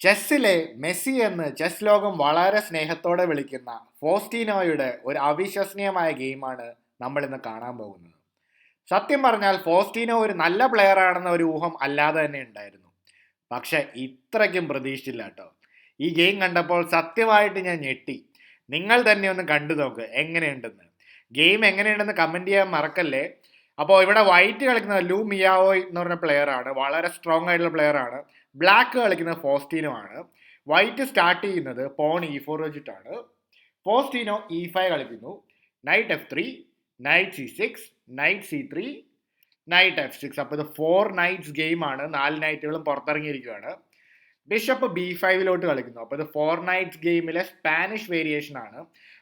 ചെസ്സിലെ Messi എന്ന് chess ലോകം വളരെ സ്നേഹത്തോടെ വിളിക്കുന്ന ഫോസ്റ്റീനോയുടെ ഒരു അവിശ്വസനീയമായ ഗെയിമാണ് നമ്മൾ ഇന്ന് കാണാൻ പോകുന്നത്. സത്യം പറഞ്ഞാൽ ഫോസ്റ്റീനോ ഒരു നല്ല പ്ലെയർ ആണെന്ന ഒരു ഊഹം അല്ലാതെ തന്നെ ഉണ്ടായിരുന്നു. പക്ഷെ ഇത്രയ്ക്കും പ്രതീക്ഷിച്ചില്ല കേട്ടോ. ഈ ഗെയിം കണ്ടപ്പോൾ സത്യമായിട്ട് ഞാൻ ഞെട്ടി. നിങ്ങൾ തന്നെ ഒന്ന് കണ്ടു നോക്ക് എങ്ങനെയുണ്ടെന്ന്. ഗെയിം എങ്ങനെയുണ്ടെന്ന് കമന്റ് ചെയ്യാൻ മറക്കല്ലേ? അപ്പോൾ ഇവിടെ വൈറ്റ് കളിക്കുന്ന ലൂ മിയാവോയ് എന്ന് പറഞ്ഞ പ്ലെയർ ആണ്. വളരെ സ്ട്രോങ് ആയിട്ടുള്ള പ്ലെയർ ആണ്. ബ്ലാക്ക് കളിക്കുന്നത് ഫോസ്റ്റീനോ ആണ് വൈറ്റ് സ്റ്റാർട്ട് ചെയ്യുന്നത് പോൺ ഇ ഫോർ വെച്ചിട്ടാണ്. ഫോസ്റ്റീനോ ഇ ഫൈവ് കളിക്കുന്നു. Knight F three knight C six knight C three knight F six അപ്പോൾ ഇത് ഫോർ നൈറ്റ്സ് ഗെയിമാണ് നാല് നൈറ്റുകളും പുറത്തിറങ്ങിയിരിക്കുകയാണ്. ബിഷപ്പ് ബി ഫൈവിലോട്ട് കളിക്കുന്നു. അപ്പോൾ ഇത് ഫോർ നൈറ്റ്സ് ഗെയിമിലെ സ്പാനിഷ് വേരിയേഷൻ ആണ്.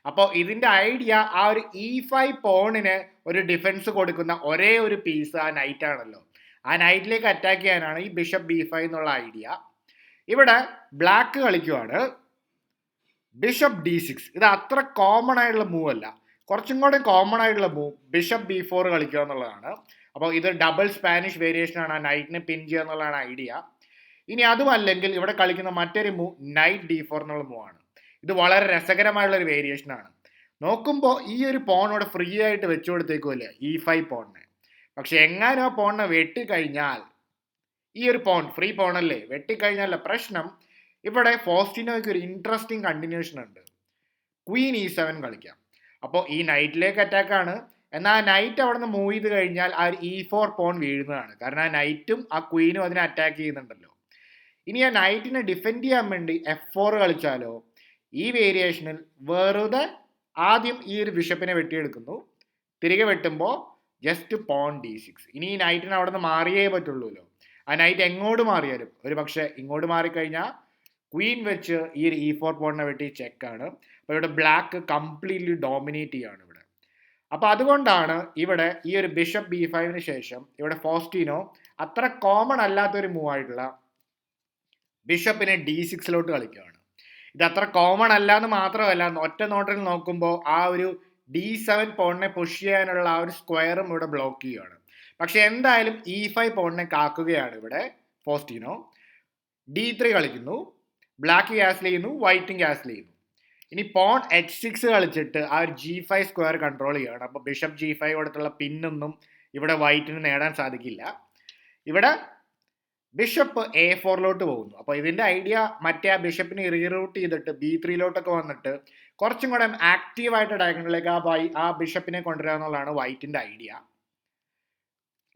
അപ്പോൾ ഇതിന്റെ ഐഡിയ ആ ഒരു ഇ ഫൈവ് പോണിന് ഒരു ഡിഫൻസ് കൊടുക്കുന്ന ഒരേ ഒരു പീസ് ആ നൈറ്റ് ആണല്ലോ. ആ നൈറ്റിലേക്ക് അറ്റാക്ക് ചെയ്യാനാണ് ഈ ബിഷപ്പ് ബി ഫൈവ് എന്നുള്ള ഐഡിയ ഇവിടെ ബ്ലാക്ക് കളിക്കുവാണ്. ബിഷപ്പ് ഡി സിക്സ് ഇത് അത്ര കോമൺ ആയിട്ടുള്ള മൂവ് അല്ല. കുറച്ചും കൂടെ കോമൺ ആയിട്ടുള്ള മൂവ് ബിഷപ്പ് ബി ഫോർ കളിക്കുക എന്നുള്ളതാണ്. അപ്പോൾ ഇത് ഡബിൾ സ്പാനിഷ് വേരിയേഷൻ ആണ്. ആ നൈറ്റിനെ പിൻ ചെയ്യുക എന്നുള്ളതാണ് ഐഡിയ ഇനി അതുമല്ലെങ്കിൽ ഇവിടെ കളിക്കുന്ന മറ്റൊരു മൂവ് നൈറ്റ് ഡി ഫോർ എന്നുള്ള മൂവ് ആണ്. ഇത് വളരെ രസകരമായുള്ള ഒരു വേരിയേഷൻ ആണ്. നോക്കുമ്പോൾ ഈ ഒരു ഇവിടെ ഫ്രീ ആയിട്ട് വെച്ചു കൊടുത്തേക്കുമല്ലേ ഇ ഫൈവ് പോണിനെ പക്ഷെ എങ്ങാനും ആ പോണിനെ വെട്ടിക്കഴിഞ്ഞാൽ ഈ ഒരു പോൺ ഫ്രീ പോണല്ലേ വെട്ടിക്കഴിഞ്ഞാലുള്ള പ്രശ്നം ഇവിടെ ഫോസ്റ്റിനോയ്ക്ക് ഒരു ഇൻട്രസ്റ്റിംഗ് കണ്ടിന്യൂഷൻ ഉണ്ട്. ക്വീൻ ഇ സെവൻ കളിക്കാം. അപ്പോൾ ഈ നൈറ്റിലേക്ക് അറ്റാക്കാണ് എന്നാൽ ആ നൈറ്റ് അവിടെ നിന്ന് മൂവ് ചെയ്ത് കഴിഞ്ഞാൽ ആ ഒരു ഇ ഫോർ പോൺ വീഴുന്നതാണ്. കാരണം ആ നൈറ്റും ആ ക്വീനും അതിനെ അറ്റാക്ക് ചെയ്യുന്നുണ്ടല്ലോ. ഇനി ആ നൈറ്റിനെ ഡിഫെൻഡ് ചെയ്യാൻ വേണ്ടി എഫ് ഫോർ കളിച്ചാലോ ഈ വേരിയേഷനിൽ വെറുതെ ആദ്യം ഈ ഒരു ബിഷപ്പിനെ വെട്ടിയെടുക്കുന്നു. തിരികെ വെട്ടുമ്പോൾ ജസ്റ്റ് പോൺ ഡി സിക്സ് ഇനി ഈ നൈറ്റിന് അവിടെ നിന്ന് മാറിയേ പറ്റുള്ളൂല്ലോ. ആ നൈറ്റ് എങ്ങോട്ട് മാറിയാലും ഒരു പക്ഷേ ഇങ്ങോട്ട് മാറിക്കഴിഞ്ഞാൽ ക്വീൻ വെച്ച് ഈ ഒരു ഇ ഫോർ പോണിനെ വെട്ടി ചെക്കാണ് അപ്പോൾ ഇവിടെ ബ്ലാക്ക് കംപ്ലീറ്റ്ലി ഡോമിനേറ്റ് ചെയ്യാണ് ഇവിടെ. അപ്പോൾ അതുകൊണ്ടാണ് ഇവിടെ ഈ ഒരു ബിഷപ്പ് ബി ഫൈവിന് ശേഷം ഇവിടെ ഫോസ്റ്റീനോ അത്ര കോമൺ അല്ലാത്തൊരു മൂവ് ആയിട്ടുള്ള ബിഷപ്പിനെ ഡി സിക്സിലോട്ട് കളിക്കുകയാണ്. ഇത് അത്ര കോമൺ അല്ല എന്ന് മാത്രമല്ല ഒറ്റ നോട്ടിൽ നോക്കുമ്പോൾ ആ ഒരു ഡി സെവൻ പോണിനെ പുഷ് ചെയ്യാനുള്ള ആ ഒരു സ്ക്വയറും ഇവിടെ ബ്ലോക്ക് ചെയ്യുകയാണ് പക്ഷെ എന്തായാലും ഇ ഫൈവ് പോണിനെ കാക്കുകയാണ് ഇവിടെ ഫോസ്റ്റീനോ ഡി ത്രീ കളിക്കുന്നു. ബ്ലാക്ക് ക്യാസിൽ ചെയ്യുന്നു വൈറ്റും ക്യാസിൽ ചെയ്യുന്നു. ഇനി പോൺ എച്ച് സിക്സ് കളിച്ചിട്ട് ആ ഒരു ജി ഫൈവ് സ്ക്വയർ കൺട്രോൾ ചെയ്യുകയാണ് അപ്പോൾ ബിഷപ്പ് ജി ഫൈവ് കൊടുത്തുള്ള പിന്നൊന്നും ഇവിടെ വൈറ്റിന് നേടാൻ സാധിക്കില്ല. ഇവിടെ ബിഷപ്പ് എ ഫോറിലോട്ട് പോകുന്നു. അപ്പോൾ ഇതിന്റെ ഐഡിയ മറ്റേ ആ ബിഷപ്പിനെ റീറൂട്ട് ചെയ്തിട്ട് ബി ത്രീയിലോട്ടൊക്കെ വന്നിട്ട് കുറച്ചും കൂടെ ആക്റ്റീവായിട്ട് ഡയഗണലിലേക്ക് ആ ബൈ ആ ബിഷപ്പിനെ കൊണ്ടുവരിക എന്നുള്ളതാണ് വൈറ്റിന്റെ ഐഡിയ.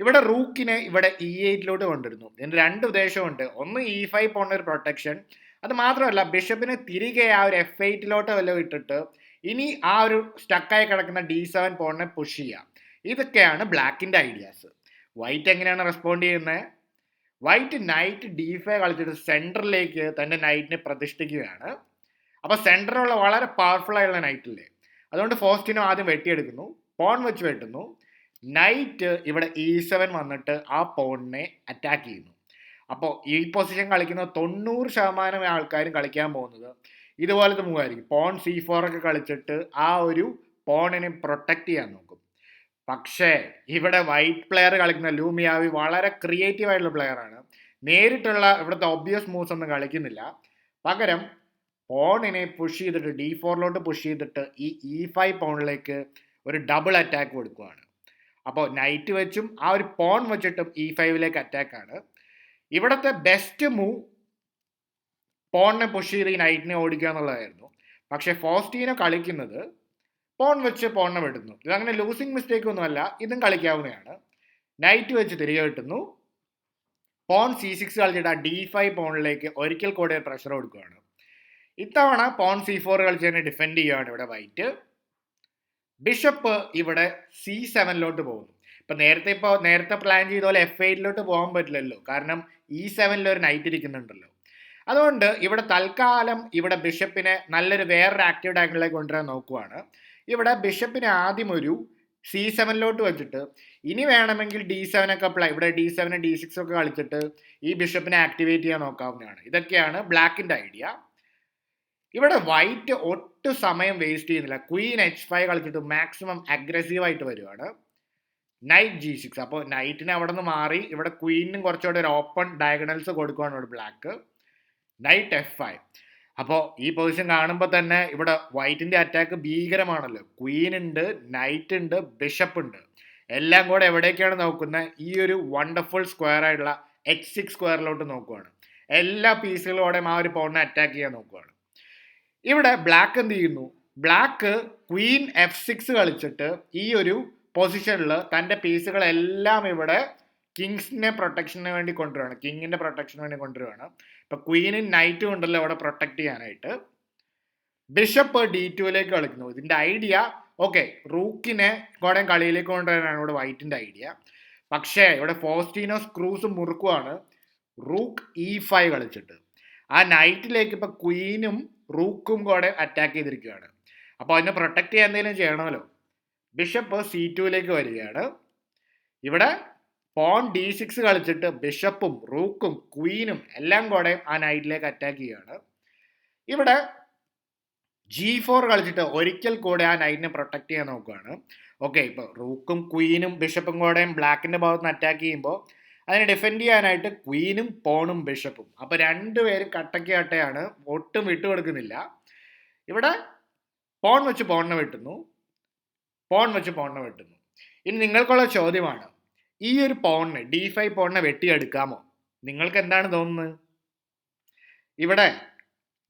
ഇവിടെ റൂക്കിനെ ഇവിടെ ഇ എയ്റ്റിലോട്ട് കൊണ്ടുവരുന്നു. ഇതിന് രണ്ട് ഉദ്ദേശമുണ്ട് ഒന്ന് ഇ ഫൈവ് പോണ ഒരു പ്രൊട്ടക്ഷൻ അത് മാത്രമല്ല ബിഷപ്പിനെ തിരികെ ആ ഒരു എഫ് എയ്റ്റിലോട്ട് വല്ലതും ഇട്ടിട്ട് ഇനി ആ ഒരു സ്റ്റക്കായി കിടക്കുന്ന ഡി സെവൻ പോണിനെ പുഷ് ചെയ്യുക ഇതൊക്കെയാണ് ബ്ലാക്കിന്റെ ഐഡിയാസ് വൈറ്റ് എങ്ങനെയാണ് റെസ്പോണ്ട് ചെയ്യുന്നത്? വൈറ്റ് നൈറ്റ് ഡി കളിച്ചിട്ട് സെന്ററിലേക്ക് തന്റെ നൈറ്റിനെ പ്രതിഷ്ഠിക്കുകയാണ്. അപ്പോൾ സെന്ററിലുള്ള വളരെ പവർഫുൾ ആയുള്ള നൈറ്റില്ലേ അതുകൊണ്ട് ഫോസ്റ്റിനോ ആദ്യം വെട്ടിയെടുക്കുന്നു. പോൺ വെച്ച് വെട്ടുന്നു. നൈറ്റ് ഇവിടെ ഇ സെവൻ വന്നിട്ട് ആ പോണിനെ അറ്റാക്ക് ചെയ്യുന്നു. അപ്പോൾ ഈ പൊസിഷൻ കളിക്കുന്ന തൊണ്ണൂറ് ശതമാനം ആൾക്കാരും കളിക്കാൻ പോകുന്നത് ഇതുപോലത്തെ മൂവായിരിക്കും പോൺ സി ഫോർ ഒക്കെ കളിച്ചിട്ട് ആ ഒരു പോണിനെ പ്രൊട്ടക്റ്റ് ചെയ്യാൻ നോക്കും. പക്ഷേ ഇവിടെ വൈറ്റ് പ്ലെയർ കളിക്കുന്ന ലൂമിയാവി വളരെ ക്രിയേറ്റീവ് ആയിട്ടുള്ള പ്ലെയർ ആണ്. നേരിട്ടുള്ള ഇവിടുത്തെ ഒബ്വിയസ് മൂവ്സ് ഒന്നും കളിക്കുന്നില്ല. പകരം പോണിനെ പുഷ് ചെയ്തിട്ട് ഡി ഫോറിലോട്ട് പുഷ് ചെയ്തിട്ട് ഈ ഇ ഫൈവ് പോണിലേക്ക് ഒരു ഡബിൾ അറ്റാക്ക് കൊടുക്കുകയാണ് അപ്പോൾ നൈറ്റ് വെച്ചും ആ ഒരു പോൺ വെച്ചിട്ടും ഇ ഫൈവിലേക്ക് അറ്റാക്കാണ് ഇവിടുത്തെ ബെസ്റ്റ് മൂവ് പോണിനെ പുഷ് ചെയ്ത് ഈ നൈറ്റിനെ ഓടിക്കുക എന്നുള്ളതായിരുന്നു. പക്ഷേ ഫോസ്റ്റീനെ കളിക്കുന്നത് പോൺ വെച്ച് പോണ്ണം ഇടുന്നു ഇതങ്ങനെ ലൂസിങ് മിസ്റ്റേക്ക് ഒന്നുമല്ല ഇതും കളിക്കാവുന്നതാണ്. നൈറ്റ് വെച്ച് തിരികെ കിട്ടുന്നു പോൺ സി സിക്സ് കളിച്ചിട്ട് ആ ഡി ഫൈവ് പോണിലേക്ക് ഒരിക്കൽ കൂടെ പ്രഷർ കൊടുക്കുകയാണ്. ഇത്തവണ പോൺ സി ഫോർ കളിച്ചതിനെ ഡിഫെൻഡ് ചെയ്യുകയാണ് ഇവിടെ വൈറ്റ് ബിഷപ്പ് ഇവിടെ സി സെവനിലോട്ട് പോകുന്നു. ഇപ്പം നേരത്തെ ഇപ്പോൾ നേരത്തെ പ്ലാൻ ചെയ്ത പോലെ എഫ് എയ്റ്റിലോട്ട് പോകാൻ പറ്റില്ലല്ലോ. കാരണം ഇ സെവനിൽ ഒരു നൈറ്റ് ഇരിക്കുന്നുണ്ടല്ലോ. അതുകൊണ്ട് ഇവിടെ തൽക്കാലം ഇവിടെ ബിഷപ്പിനെ നല്ലൊരു വേറൊരു ആക്റ്റീവ് ഡയഗണിലേക്ക് കൊണ്ടുവരാൻ നോക്കുവാണ്. ഇവിടെ ബിഷപ്പിന് ആദ്യം ഒരു സി സെവനിലോട്ട് വെച്ചിട്ട് ഇനി വേണമെങ്കിൽ ഡി സെവൻ ഒക്കെ അപ്ലൈ ഇവിടെ ഡി സെവൻ ഡി സിക്സ് ഒക്കെ കളിച്ചിട്ട് ഈ ബിഷപ്പിനെ ആക്ടിവേറ്റ് ചെയ്യാൻ നോക്കാവുന്നതാണ്. ഇതൊക്കെയാണ് ബ്ലാക്കിന്റെ ഐഡിയ ഇവിടെ വൈറ്റ് ഒട്ടും സമയം വേസ്റ്റ് ചെയ്യുന്നില്ല. ക്വീൻ എച്ച് ഫൈവ് കളിച്ചിട്ട് മാക്സിമം അഗ്രസീവ് ആയിട്ട് വരുവാണ്. നൈറ്റ് ജി സിക്സ് അപ്പോൾ നൈറ്റിനെ അവിടെ നിന്ന് മാറി ഇവിടെ ക്വീനും കുറച്ചുകൂടെ ഒരു ഓപ്പൺ ഡയഗണൽസ് ഇവിടെ ബ്ലാക്ക് നൈറ്റ് എഫ് ഫൈവ് അപ്പോൾ ഈ പൊസിഷൻ കാണുമ്പോൾ തന്നെ ഇവിടെ വൈറ്റിന്റെ അറ്റാക്ക് ഭീകരമാണല്ലോ. ക്വീൻ ഉണ്ട് നൈറ്റ് ഉണ്ട് ബിഷപ്പ് ഉണ്ട്. എല്ലാം കൂടെ എവിടേക്കാണ് നോക്കുന്നത്? ഈ ഒരു വണ്ടർഫുൾ സ്ക്വയർ ആയിട്ടുള്ള എച്ച് സിക്സ് സ്ക്വയറിലോട്ട് നോക്കുകയാണ് എല്ലാ പീസുകളോടെയും ആ ഒരു പോണിനെ അറ്റാക്ക് ചെയ്യാൻ നോക്കുകയാണ് ഇവിടെ ബ്ലാക്ക് എന്ത് ചെയ്യുന്നു? ബ്ലാക്ക് ക്വീൻ എഫ് സിക്സ് കളിച്ചിട്ട് ഈ ഒരു പൊസിഷനിൽ തന്റെ പീസുകളെല്ലാം ഇവിടെ കിങ്സിനെ പ്രൊട്ടക്ഷന് വേണ്ടി കൊണ്ടുവരികയാണ് കിങ്ങിന്റെ പ്രൊട്ടക്ഷന് വേണ്ടി കൊണ്ടുവരികയാണ് ഇപ്പൊ ക്വീനും നൈറ്റും ഉണ്ടല്ലോ അവിടെ പ്രൊട്ടക്ട് ചെയ്യാനായിട്ട്. ബിഷപ്പ് ഡി ടുവിലേക്ക് കളിക്കുന്നു. ഇതിന്റെ ഐഡിയ ഓക്കെ റൂക്കിനെ കൂടെ കളിയിലേക്ക് കൊണ്ടുവരാനാണ് ഇവിടെ വൈറ്റിന്റെ ഐഡിയ പക്ഷേ ഇവിടെ ഫോസ്റ്റീനോ സ്ക്രൂസ് മുറുക്കുവാണ് റൂക്ക് ഇ ഫൈവ് കളിച്ചിട്ട്. ആ നൈറ്റിലേക്ക് ഇപ്പൊ ക്വീനും റൂക്കും കൂടെ അറ്റാക്ക് ചെയ്തിരിക്കുകയാണ്. അപ്പോൾ അതിനെ പ്രൊട്ടക്ട് ചെയ്യാൻ എന്തെങ്കിലും ചെയ്യണമല്ലോ? ബിഷപ്പ് സി ടുവിലേക്ക് വരികയാണ്. ഇവിടെ പോൺ ഡി സിക്സ് കളിച്ചിട്ട് ബിഷപ്പും റൂക്കും ക്വീനും എല്ലാം കൂടെ ആ നൈറ്റിലേക്ക് അറ്റാക്ക് ചെയ്യുകയാണ്. ഇവിടെ ജി ഫോർ കളിച്ചിട്ട് ഒരിക്കൽ കൂടെ ആ നൈറ്റിനെ പ്രൊട്ടക്റ്റ് ചെയ്യാൻ നോക്കുകയാണ്. ഓക്കെ ഇപ്പോൾ റൂക്കും ക്വീനും ബിഷപ്പും കൂടെയും ബ്ലാക്കിന്റെ ഭാഗത്ത് നിന്ന് അറ്റാക്ക് ചെയ്യുമ്പോൾ അതിനെ ഡിഫെൻഡ് ചെയ്യാനായിട്ട് ക്വീനും പോണും ബിഷപ്പും അപ്പോൾ രണ്ടുപേരും കട്ടയ്ക്ക് കട്ടയാണ് ഒട്ടും വിട്ടുകൊടുക്കുന്നില്ല ഇവിടെ പോൺ വെച്ച് പോണിനെ വെട്ടുന്നു. പോൺ വെച്ച് പോണിനെ വെട്ടുന്നു. ഇനി നിങ്ങൾക്കുള്ള ചോദ്യമാണ്. ഈ ഒരു പോണിനെ ഡി ഫൈവ് പോണിനെ വെട്ടിയെടുക്കാമോ? നിങ്ങൾക്ക് എന്താണ് തോന്നുന്നത്? ഇവിടെ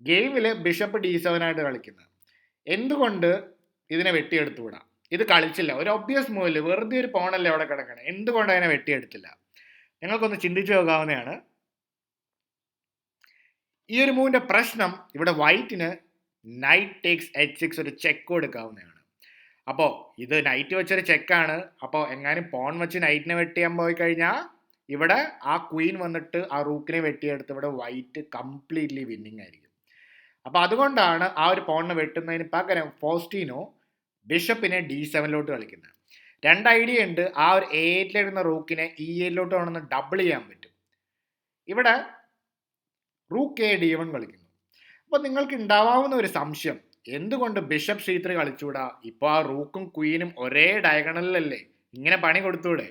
ഗെയിമിൽ ബിഷപ്പ് ഡി സെവൻ ആയിട്ട് കളിക്കുന്നത്. എന്തുകൊണ്ട് ഇതിനെ വെട്ടിയെടുത്തു വിടാം ഇത് കളിച്ചില്ല. ഒരു ഒബ്വിയസ് മൂൽ വെറുതെ ഒരു പോണല്ലേ അവിടെ കിടക്കണം. എന്തുകൊണ്ട് അതിനെ വെട്ടിയെടുത്തില്ല? നിങ്ങൾക്കൊന്ന് ചിന്തിച്ചു നോക്കാവുന്നതാണ്. ഈ ഒരു മൂവിന്റെ പ്രശ്നം ഇവിടെ വൈറ്റിന് നൈറ്റ് ടേക്സ് എച്ച് സിക്സ് ഒരു ചെക്ക് കൊടുക്കാവുന്നതാണ്. അപ്പോൾ ഇത് നൈറ്റ് വെച്ചൊരു ചെക്കാണ് അപ്പോൾ എങ്ങാനും പോൺ വെച്ച് നൈറ്റിനെ വെട്ടിയാൻ പോയി കഴിഞ്ഞാൽ ഇവിടെ ആ ക്വീൻ വന്നിട്ട് ആ റൂക്കിനെ വെട്ടിയെടുത്ത് ഇവിടെ വൈറ്റ് കംപ്ലീറ്റ്ലി വിന്നിങ് ആയിരിക്കും. അപ്പോൾ അതുകൊണ്ടാണ് ആ ഒരു പോണിനെ വെട്ടുന്നതിന് പകരം ഫോസ്റ്റീനോ ബിഷപ്പിനെ ഡി സെവനിലോട്ട് കളിക്കുന്നത്. രണ്ട് ഐഡിയ ഉണ്ട്. ആ ഒരു എ എയ്റ്റിലിരുന്ന റൂക്കിനെ ഇ എയിലോട്ട് വേണമെന്ന് ഡബിൾ ചെയ്യാൻ പറ്റും. ഇവിടെ റൂക്ക് എ ഡി വൺ കളിക്കുന്നു. അപ്പോൾ നിങ്ങൾക്ക് ഉണ്ടാവാവുന്ന ഒരു സംശയം. എന്തുകൊണ്ട് ബിഷപ്പ് സി ത്രീ കളിച്ചുകൂടാ ആ റൂക്കും ക്വീനും ഒരേ ഡയഗണലിലല്ലേ? ഇങ്ങനെ പണി കൊടുത്തൂടെ?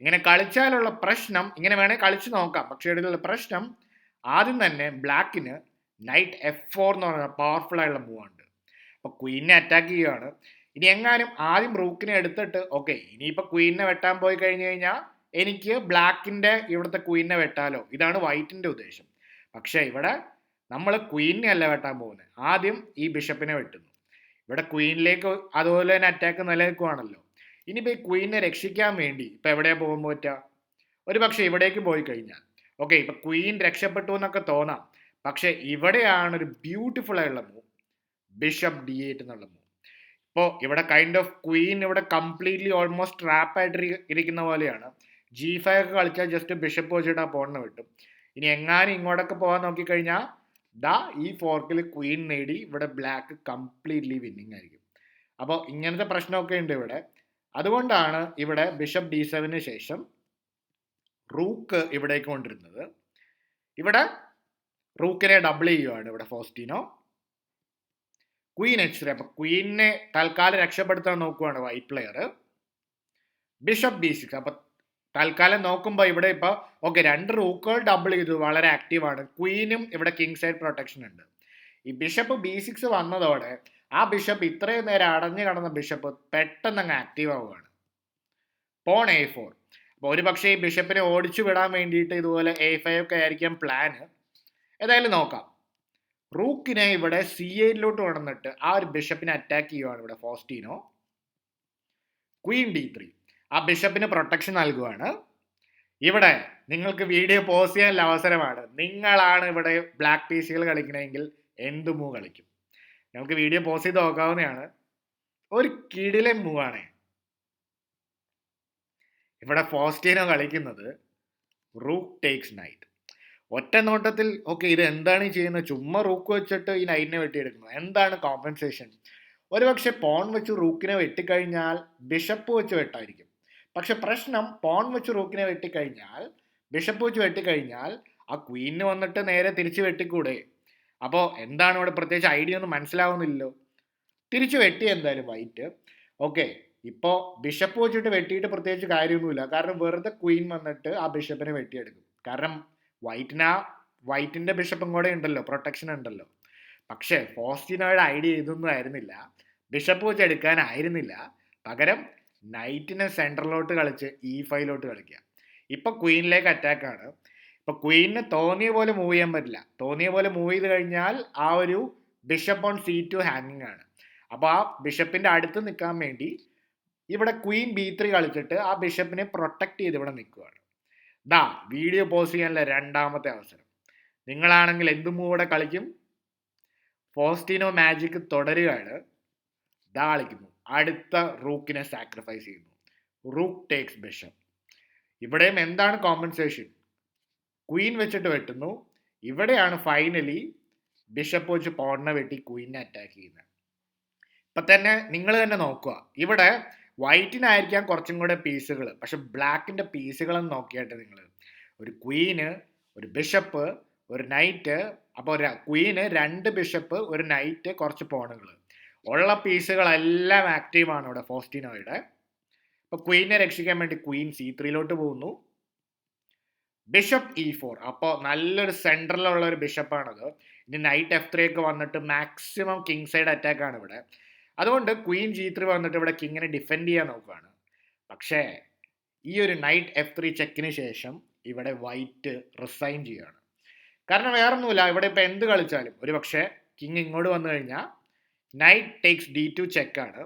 ഇങ്ങനെ കളിച്ചാലുള്ള പ്രശ്നം ഇങ്ങനെ വേണേൽ കളിച്ചു നോക്കാം. പക്ഷേ ഇതിലുള്ള പ്രശ്നം ആദ്യം തന്നെ ബ്ലാക്കിന് നൈറ്റ് എഫ് ഫോർ എന്ന് പറഞ്ഞ പവർഫുൾ ആയിട്ടുള്ള മൂവ് ഉണ്ട് അപ്പോൾ ക്വീനെ അറ്റാക്ക് ചെയ്യുകയാണ് ഇനി എങ്ങാനും ആദ്യം റൂക്കിനെ എടുത്തിട്ട് ഓക്കെ ഇനിയിപ്പോൾ ക്വീനെ വെട്ടാൻ പോയി കഴിഞ്ഞു കഴിഞ്ഞാൽ എനിക്ക് ബ്ലാക്കിന്റെ ഇവിടുത്തെ ക്വീനെ വെട്ടാലോ? ഇതാണ് വൈറ്റിന്റെ ഉദ്ദേശം. പക്ഷേ ഇവിടെ നമ്മൾ ക്വീനെ അല്ല വെട്ടാൻ പോകുന്നത് ആദ്യം ഈ ബിഷപ്പിനെ വെട്ടുന്നു. ഇവിടെ ക്വീനിലേക്ക് അതുപോലെ തന്നെ അറ്റാക്ക് നിലനിൽക്കുവാണല്ലോ. ഇനിയിപ്പോൾ ഈ ക്വീനെ രക്ഷിക്കാൻ വേണ്ടി ഇപ്പം എവിടെയാണ് പോകാൻ പറ്റുക? ഒരു പക്ഷേ ഇവിടേക്ക് പോയി കഴിഞ്ഞാൽ. ഓക്കെ ഇപ്പം ക്വീൻ രക്ഷപ്പെട്ടു എന്നൊക്കെ തോന്നാം. പക്ഷേ ഇവിടെയാണ് ഒരു ബ്യൂട്ടിഫുൾ ആയിട്ടുള്ള മൂവ് ബിഷപ്പ് ഡി എയ്റ്റ് എന്നുള്ള മൂവ് ഇപ്പോൾ ഇവിടെ കൈൻഡ് ഓഫ് ക്വീൻ ഇവിടെ കംപ്ലീറ്റ്ലി ഓൾമോസ്റ്റ് ട്രാപ്പായിട്ട് ഇരിക്കുന്ന പോലെയാണ്. ജി ഫൈവ് ഒക്കെ കളിച്ചാൽ ജസ്റ്റ് ബിഷപ്പ് വെച്ചിട്ട് ആ പോണിന് ഇനി എങ്ങാനും ഇങ്ങോട്ടൊക്കെ പോകാൻ നോക്കിക്കഴിഞ്ഞാൽ ദാ ഈ ഫോർക്കിൽ ക്വീൻ നേടി ഇവിടെ ബ്ലാക്ക് കംപ്ലീറ്റ്ലി വിന്നിങ് ആയിരിക്കും. അപ്പോൾ ഇങ്ങനത്തെ പ്രശ്നമൊക്കെ ഉണ്ട് ഇവിടെ. അതുകൊണ്ടാണ് ഇവിടെ ബിഷപ്പ് ഡി സെവന് ശേഷം റൂക്ക് ഇവിടേക്ക് കൊണ്ടിരുന്നത് ഇവിടെ റൂക്കിനെ ഡബിൾ ചെയ്യുവാണ് ഇവിടെ ഫോസ്റ്റിനോ ക്വീൻ എച്ച് ത്രീ അപ്പൊ ക്വീനെ തൽക്കാലം രക്ഷപ്പെടുത്താൻ നോക്കുവാണ് white player bishop b six അപ്പൊ തൽക്കാലം നോക്കുമ്പോൾ ഇവിടെ ഇപ്പോൾ ഓക്കെ രണ്ട് റൂക്കുകൾ ഡബിൾ ചെയ്തു വളരെ ആക്റ്റീവാണ് ക്വീനും ഇവിടെ കിങ് സൈഡ് പ്രൊട്ടക്ഷൻ ഉണ്ട്. ഈ ബിഷപ്പ് ബി സിക്സ് വന്നതോടെ ആ ബിഷപ്പ് ഇത്രയും നേരം അടഞ്ഞു കിടന്ന ബിഷപ്പ് പെട്ടെന്ന് അങ്ങ് ആക്റ്റീവ് ആവുകയാണ്. പോൺ എ ഫോർ അപ്പോൾ ഒരു പക്ഷേ ഈ ബിഷപ്പിനെ ഓടിച്ചു വിടാൻ വേണ്ടിയിട്ട് ഇതുപോലെ എ ഫൈവ് ഒക്കെ ആയിരിക്കാം പ്ലാന് ഏതായാലും നോക്കാം. റൂക്കിനെ ഇവിടെ സി എയിലോട്ട് കൊണ്ടുവന്നിട്ട് ആ ഒരു ബിഷപ്പിനെ അറ്റാക്ക് ചെയ്യുവാണ് ഇവിടെ ഫോസ്റ്റീനോ ക്വീൻ ഡി ത്രീ ആ ബിഷപ്പിന് പ്രൊട്ടക്ഷൻ നൽകുവാണ്. ഇവിടെ നിങ്ങൾക്ക് വീഡിയോ പോസ് ചെയ്യാനുള്ള അവസരമാണ്. നിങ്ങളാണ് ഇവിടെ ബ്ലാക്ക് പീസുകൾ കളിക്കണമെങ്കിൽ എന്തു മൂവ് കളിക്കും? നമുക്ക് വീഡിയോ പോസ് ചെയ്ത് നോക്കാവുന്നതാണ്. ഒരു കിടിലെ മൂവാണ് ഇവിടെ ഫോസ്റ്റീനോ കളിക്കുന്നത് റൂക്ക് ടേക്സ് നൈറ്റ്. ഒറ്റ നോട്ടത്തിൽ ഓക്കെ ഇത് എന്താണ് ഈ ചെയ്യുന്നത്? ചുമ്മാ റൂക്ക് വെച്ചിട്ട് ഈ നൈറ്റിനെ വെട്ടിയെടുക്കുന്നത് എന്താണ് കോമ്പൻസേഷൻ ഒരുപക്ഷെ പോൺ വെച്ച് റൂക്കിനെ വെട്ടിക്കഴിഞ്ഞാൽ ബിഷപ്പ് വെച്ച് വെട്ടായിരിക്കും. പക്ഷെ പ്രശ്നം പോൺ വെച്ച് റൂക്കിനെ വെട്ടിക്കഴിഞ്ഞാൽ ബിഷപ്പ് വെച്ച് വെട്ടിക്കഴിഞ്ഞാൽ ആ ക്വീനിന് വന്നിട്ട് നേരെ തിരിച്ച് വെട്ടിക്കൂടെ? അപ്പോൾ എന്താണ് ഇവിടെ പ്രത്യേകിച്ച് ഐഡിയ ഒന്നും മനസ്സിലാവുന്നില്ലല്ലോ. തിരിച്ച് വെട്ടി എന്തായാലും വൈറ്റ് ഓക്കെ ഇപ്പോൾ ബിഷപ്പ് വെച്ചിട്ട് വെട്ടിയിട്ട് പ്രത്യേകിച്ച് കാര്യമൊന്നുമില്ല. കാരണം വെറുതെ ക്വീൻ വന്നിട്ട് ആ ബിഷപ്പിനെ വെട്ടിയെടുക്കും. കാരണം വൈറ്റിന് ആ വൈറ്റിന്റെ ബിഷപ്പും കൂടെ ഉണ്ടല്ലോ പ്രൊട്ടക്ഷൻ ഉണ്ടല്ലോ. പക്ഷേ ഫോസ്റ്റിനോയുടെ ഐഡിയ ഇതൊന്നും ആയിരുന്നില്ല. ബിഷപ്പ് വെച്ച് എടുക്കാനായിരുന്നില്ല പകരം നൈറ്റിനെ സെൻട്രലോട്ട് കളിച്ച് ഇ ഫൈവിലോട്ട് കളിക്കുക ഇപ്പോൾ ക്വീനിലേക്ക് അറ്റാക്കാണ് ഇപ്പോൾ ക്വീനിന് തോന്നിയ പോലെ മൂവ് ചെയ്യാൻ പറ്റില്ല. തോന്നിയ പോലെ മൂവ് ചെയ്ത് കഴിഞ്ഞാൽ ആ ഒരു ബിഷപ്പ് ഓൺ സി ടു ഹാങ്ങിങ് ആണ്. അപ്പോൾ ആ ബിഷപ്പിന്റെ അടുത്ത് നിൽക്കാൻ വേണ്ടി ഇവിടെ ക്വീൻ ബി ത്രീ കളിച്ചിട്ട് ആ ബിഷപ്പിനെ പ്രൊട്ടക്റ്റ് ചെയ്ത് ഇവിടെ നിൽക്കുകയാണ് ദാ വീഡിയോ പോസ് ചെയ്യാനുള്ള രണ്ടാമത്തെ അവസരം. നിങ്ങളാണെങ്കിൽ എന്ത് മൂവിടെ കളിക്കും? പോസ്റ്റിനോ മാജിക് തുടരുകയാണ്. ദാ കളിക്കുന്നു. അടുത്ത റൂക്കിനെ സാക്രിഫൈസ് ചെയ്യുന്നു. റൂക്ക് ടേക്സ് ബിഷപ്പ് ഇവിടെയും എന്താണ് കോമ്പൻസേഷൻ ക്വീൻ വെച്ചിട്ട് വെട്ടുന്നു. ഇവിടെയാണ് ഫൈനലി ബിഷപ്പ് വെച്ച് പോണിനെ വെട്ടി ക്വീനെ അറ്റാക്ക് ചെയ്യുന്നത്. ഇപ്പം തന്നെ നിങ്ങൾ തന്നെ നോക്കുക. ഇവിടെ വൈറ്റിനായിരിക്കാം കുറച്ചും കൂടെ പീസുകൾ പക്ഷെ ബ്ലാക്കിന്റെ പീസുകളെന്ന് നോക്കിയായിട്ട് നിങ്ങൾ ഒരു ക്വീന് ഒരു ബിഷപ്പ് ഒരു നൈറ്റ് അപ്പോൾ ഒരു ക്വീന് രണ്ട് ബിഷപ്പ് ഒരു നൈറ്റ് കുറച്ച് പോണുകൾ ഉള്ള പീസുകളെല്ലാം ആക്റ്റീവാണ് ഇവിടെ ഫോസ്റ്റിനോയുടെ. അപ്പോൾ ക്വീനെ രക്ഷിക്കാൻ വേണ്ടി ക്വീൻ സി ത്രീയിലോട്ട് പോകുന്നു. ബിഷപ്പ് ഇ ഫോർ അപ്പോൾ നല്ലൊരു സെൻട്രലുള്ള ഒരു ബിഷപ്പാണത് ഇനി നൈറ്റ് എഫ് ത്രീ ഒക്കെ വന്നിട്ട് മാക്സിമം കിങ് സൈഡ് അറ്റാക്ക് ആണ് ഇവിടെ. അതുകൊണ്ട് ക്വീൻ ജി ത്രീ വന്നിട്ട് ഇവിടെ കിങ്ങിനെ ഡിഫെൻഡ് ചെയ്യാൻ നോക്കുകയാണ് പക്ഷേ ഈ ഒരു നൈറ്റ് എഫ് ത്രീ ചെക്കിന് ശേഷം ഇവിടെ വൈറ്റ് റിസൈൻ ചെയ്യുകയാണ് കാരണം വേറൊന്നുമില്ല ഇവിടെ ഇപ്പം എന്ത് കളിച്ചാലും. ഒരു പക്ഷേ കിങ് ഇങ്ങോട്ട് വന്നു കഴിഞ്ഞാൽ knight takes d two check ആണ്.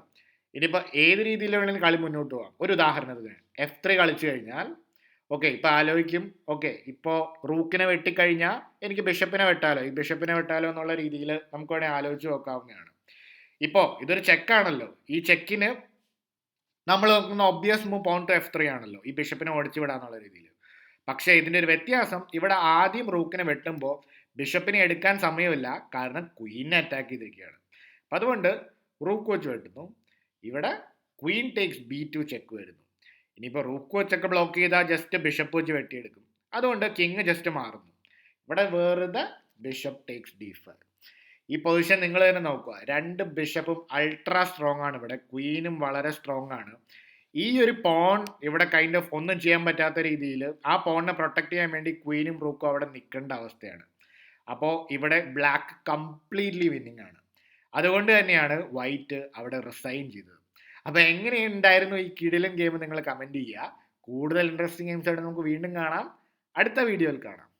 ഇനിയിപ്പോൾ ഏത് രീതിയിൽ വേണമെങ്കിലും കളി മുന്നോട്ട് പോകാം. ഒരു ഉദാഹരണത്തിന് എഫ് ത്രീ കളിച്ചു കഴിഞ്ഞാൽ ഓക്കെ ഇപ്പം ആലോചിക്കും ഓക്കെ ഇപ്പോൾ റൂക്കിനെ വെട്ടിക്കഴിഞ്ഞാൽ എനിക്ക് ബിഷപ്പിനെ വെട്ടാലോ? ഈ ബിഷപ്പിനെ വെട്ടാലോ എന്നുള്ള രീതിയിൽ നമുക്ക് വേണമെങ്കിൽ ആലോചിച്ച് നോക്കാവുന്നതാണ്. ഇപ്പോൾ ഇതൊരു ചെക്കാണല്ലോ ഈ ചെക്കിന് നമ്മൾ നോക്കുന്ന obvious move pawn to f three ആണല്ലോ. ഈ ബിഷപ്പിനെ ഓടിച്ചു വിടാന്നുള്ള രീതിയിൽ. പക്ഷേ ഇതിന്റെ ഒരു വ്യത്യാസം ഇവിടെ ആദ്യം റൂക്കിനെ വെട്ടുമ്പോൾ ബിഷപ്പിനെ എടുക്കാൻ സമയമില്ല. കാരണം ക്വീനെ അറ്റാക്ക് ചെയ്തിരിക്കുകയാണ്. അതുകൊണ്ട് റൂക്ക് വെച്ച് വെട്ടുന്നു ഇവിടെ queen takes b two check വരുന്നു. ഇനിയിപ്പോൾ റൂക്ക് വെച്ചൊക്കെ ബ്ലോക്ക് ചെയ്താൽ ജസ്റ്റ് ബിഷപ്പ് വെച്ച് വെട്ടിയെടുക്കും. അതുകൊണ്ട് കിങ് ജസ്റ്റ് മാറുന്നു. ഇവിടെ വേറെ ബിഷപ്പ് ടേക്സ് ഡി ഫൈവ് ഈ പൊസിഷൻ നിങ്ങൾ തന്നെ നോക്കുക. രണ്ട് ബിഷപ്പും അൾട്രാ സ്ട്രോങ് ആണ് ഇവിടെ. ക്വീനും വളരെ സ്ട്രോങ് ആണ്. ഈ ഒരു പോൺ ഇവിടെ കൈൻഡ് ഓഫ് ഒന്നും ചെയ്യാൻ പറ്റാത്ത രീതിയിൽ ആ പോണിനെ പ്രൊട്ടക്ട് ചെയ്യാൻ വേണ്ടി ക്വീനും റൂക്കും അവിടെ നിൽക്കേണ്ട അവസ്ഥയാണ്. അപ്പോൾ ഇവിടെ ബ്ലാക്ക് കംപ്ലീറ്റ്ലി വിന്നിങ് ആണ്. അതുകൊണ്ട് തന്നെയാണ് വൈറ്റ് അവിടെ റിസൈൻ ചെയ്തത്. അപ്പോൾ എങ്ങനെയുണ്ടായിരുന്നു ഈ കിടിലൻ ഗെയിം നിങ്ങൾ കമന്റ് ചെയ്യുക. കൂടുതൽ ഇൻട്രസ്റ്റിംഗ് ഗെയിംസ് ആയിട്ട് നമുക്ക് വീണ്ടും കാണാം. അടുത്ത വീഡിയോയിൽ കാണാം.